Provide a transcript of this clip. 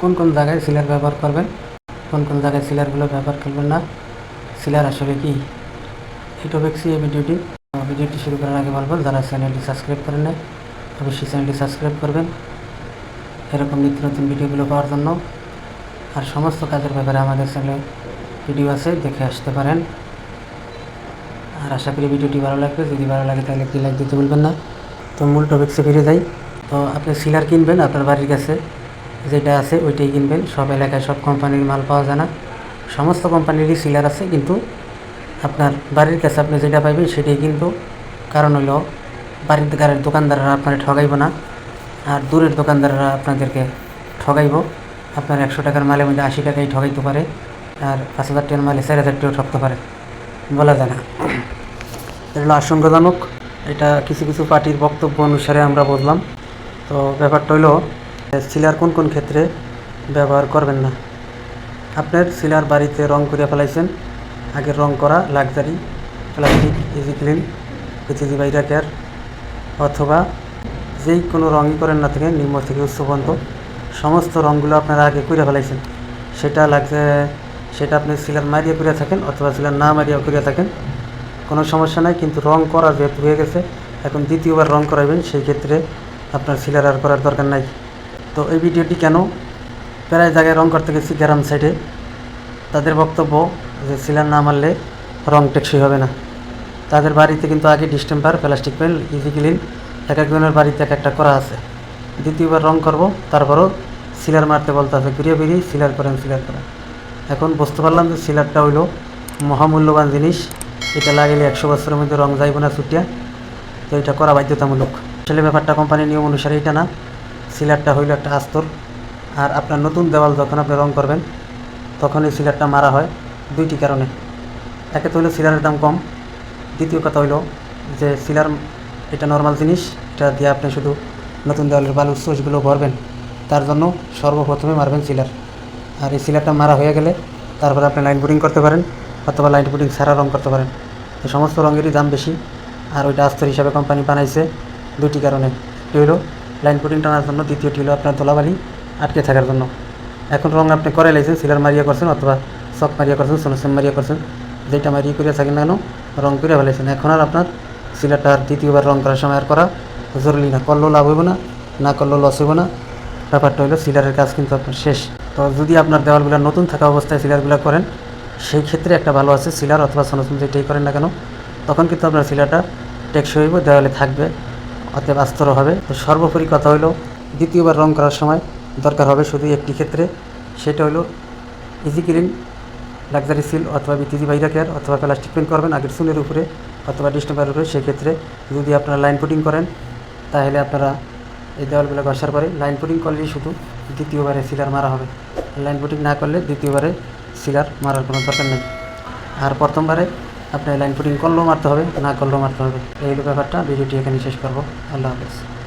কোন কোন জায়গায় সিলার ব্যবহার করবেন? কোন কোন জায়গায় সিলারগুলো ব্যবহার করবেন না? সিলার আসলে কি? এই টপিক্সি এই ভিডিওটি ভিডিওটি শুরু করার আগে বলব যারা চ্যানেলটি সাবস্ক্রাইব করেন নাই, অবশ্যই চ্যানেলটি সাবস্ক্রাইব করবেন। এরকম নিত্য নতুন ভিডিওগুলো পাওয়ার জন্য। আর সমস্ত কাজের ব্যাপারে আমাদের চ্যানেলে ভিডিও আছে, দেখে আসতে পারেন। আর আশা করি ভিডিওটি ভালো লাগবে। যদি ভালো লাগে তাহলে একটি লাইক দিতে বলবেন না। তো মূল টপিক্সে ফিরে যাই। তো আপনি সিলার কিনবেন আপনার বাড়ির কাছে। যেটা আছে, ওইটাই কিনবেন। সব এলাকায় সব কোম্পানির মাল পাওয়া যায় না। সমস্ত কোম্পানিরই সিলার আছে, কিন্তু আপনার বাড়ির কাছে আপনি যেটা পাইবেন সেটাই কিন্তু কারণ হলো, বাড়ির গাড়ির দোকানদাররা আপনার ঠগাইব না, আর দূরের দোকানদাররা আপনাদেরকে ঠগাইব। আপনার একশো টাকার মালের মধ্যে আশি টাকাই ঠগাইতে পারে, আর পাঁচ হাজার টাকার মালে চার হাজার টাকাও ঠকতে পারে। বলা যায় না। এটা হলো আশঙ্কাজনক, এটা কিছু কিছু পার্টির বক্তব্য অনুসারে আমরা বললাম। তো ব্যাপারটা হলো সিলার কোন কোন ক্ষেত্রে ব্যবহার করবেন না? আপনার সিলার বাড়িতে রং করে ফেলাইছেন, আগে রং করা লাক্সারি প্লাস্টিক ইজি ক্লিন পিচিজি বাইরা কেয়ার অথবা যেই কোনো রঙই করেন না থেকে নিম্ন থেকে উচ্চ পর্যন্ত সমস্ত রঙগুলো আপনারা আগে করে ফেলাইছেন। সেটা লাগছে, সেটা আপনি সিলার মারিয়ে করে থাকেন অথবা সিলার না মারিয়া করে থাকেন, কোনো সমস্যা নাই, কিন্তু রং করা যেহেতু হয়ে গেছে, এখন দ্বিতীয়বার রং করাবেন সেই ক্ষেত্রে আপনার সিলার আর করার দরকার নাই। তো এই ভিডিওটি কেন প্রায় জায়গায় রং করতে গেছি গ্রাম সাইডে? তাদের বক্তব্য যে সিলার না মারলে রং টেকসই হবে না। তাদের বাড়িতে কিন্তু আগে distemper plastic paint, easy clean, এক একজনের বাড়িতে এক একটা করা আছে। দ্বিতীয়বার রং করব, তারপরও সিলার মারতে বলতে হবে ঘুরিয়ে বেরিয়ে সিলার করেন সিলার করেন। এখন বুঝতে পারলাম যে সিলারটা হইল মহামূল্যবান জিনিস। এটা লাগাইলে একশো বছরের মধ্যে রং যাইব না ছুটিয়া তো এটা করা বাধ্যতামূলক। আসলে ব্যাপারটা কোম্পানির নিয়ম অনুসারে এটা না। সিলারটা হইল একটা আস্তর। আর আপনার নতুন দেওয়াল যখন আপনি রং করবেন, তখন এই সিলারটা মারা হয় দুইটি কারণে। একে তো হলো সিলারের দাম কম। দ্বিতীয় কথা হইল যে সিলার এটা নর্মাল জিনিস, এটা দিয়ে আপনি শুধু নতুন দেওয়ালের বালুর সোর্সগুলো ভরবেন, তার জন্য সর্বপ্রথমে মারবেন সিলার। আর এই সিলারটা মারা হয়ে গেলে তারপরে আপনি লাইন বুটিং করতে পারেন, অথবা লাইন বুটিং ছাড়া রং করতে পারেন। সমস্ত রঙেরই দাম বেশি। আর ওইটা আস্তর হিসাবে কোম্পানি বানাইছে দুটি কারণে। একটি হলো লাইন পুটিং টানার জন্য দ্বিতীয়টি হলো আপনার ধোলাবালি আটকে থাকার জন্য। এখন রং আপনি করে লাইছেন, সিলার মারিয়া করছেন অথবা চক মারিয়া করছেন, সোনোসেন মারিয়া করছেন যেটা মারিয়ে করে থাকেন না কেন, রং করে ফেলেছেন এখন আর আপনার সিলারটা আর দ্বিতীয়বার রং করার সময় আর করা জরুরি না, করলেও লাভ হইব না না করলেও লস হইব না। ব্যাপারটা হলো সিলারের কাজ কিন্তু আপনার শেষ। তো যদি আপনার দেওয়ালগুলো নতুন থাকা অবস্থায় সিলারগুলো করেন, সেই ক্ষেত্রে একটা ভালো আছে, সিলার অথবা সোনোসেন যেটাই করেন না কেন, তখন কিন্তু আপনার সিলারটা টেকসই হইব, দেওয়ালে থাকবে। অতএব আস্তর হবে। তো সর্বোপরি কথা হলো, দ্বিতীয়বার রং করার সময় দরকার হবে শুধু একটি ক্ষেত্রে। সেটা হলো ইজি ক্লিন লাক্সারি সিল অথবা বিটিজি বাইরা কেয়ার অথবা প্লাস্টিক পেন করবেন আগের সুনের উপরে অথবা ডিস্টেম্পারের উপরে। সেক্ষেত্রে যদি আপনারা লাইন পুটিং করেন, তাহলে আপনারা এই দেওয়ালগুলো ঘষার পরে লাইন পুটিং করলেই শুধু দ্বিতীয়বারে সিলার মারা হবে। লাইন পুটিং না করলে দ্বিতীয়বারে সিলার মারার কোনো দরকার নেই। আর প্রথমবারে আপনি লাইন পুটিং করলেও মারতে হবে, না করলেও মারতে হবে। এই ব্যাপারটা। ভিডিওটি এখানে শেষ করব। আল্লাহ হাফেজ।